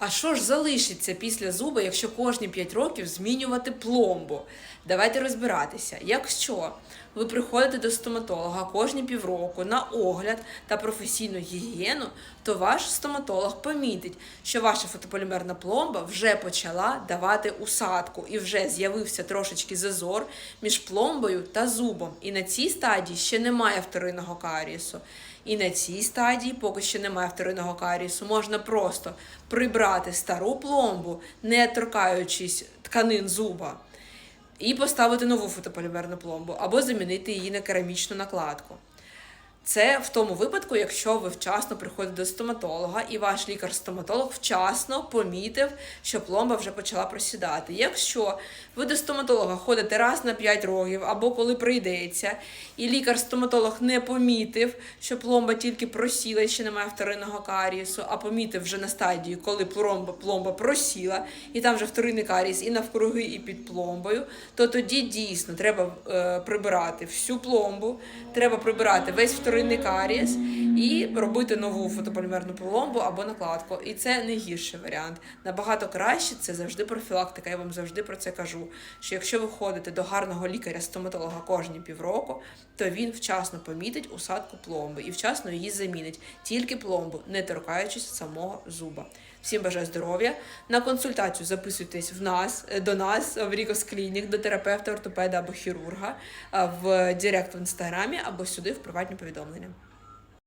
А що ж залишиться після зуба, якщо кожні 5 років змінювати пломбу? Давайте розбиратися. Якщо ви приходите до стоматолога кожні півроку на огляд та професійну гігієну, то ваш стоматолог помітить, що ваша фотополімерна пломба вже почала давати усадку і вже з'явився трошечки зазор між пломбою та зубом. І на цій стадії ще немає вторинного карієсу. І на цій стадії, поки що немає вторинного карієсу, можна просто прибрати стару пломбу, не торкаючись тканин зуба, і поставити нову фотополімерну пломбу або замінити її на керамічну накладку. Це в тому випадку, якщо ви вчасно приходите до стоматолога і ваш лікар-стоматолог вчасно помітив, що пломба вже почала просідати. Якщо ви до стоматолога ходите раз на 5 років або коли прийдеться, і лікар-стоматолог не помітив, що пломба тільки просіла і ще немає вторинного карієсу, а помітив вже на стадії, коли пломба, пломба просіла, і там вже вторинний карієс і навкруги, і під пломбою, то тоді дійсно треба е, прибирати всю пломбу, треба прибирати весь вторинний карієс і робити нову фотополімерну пломбу або накладку. І це не гірший варіант. Набагато краще це завжди профілактика. Я вам завжди про це кажу. Що якщо ви ходите до гарного лікаря-стоматолога кожні півроку, то він вчасно помітить усадку пломби і вчасно її замінить. Тільки пломбу, не торкаючись самого зуба. Всім бажаю здоров'я. На консультацію записуйтесь в нас е, до нас в Рікос Клінік, до терапевта, ортопеда або хірурга е, в Директ в інстаграмі або сюди в приватні повідомлення.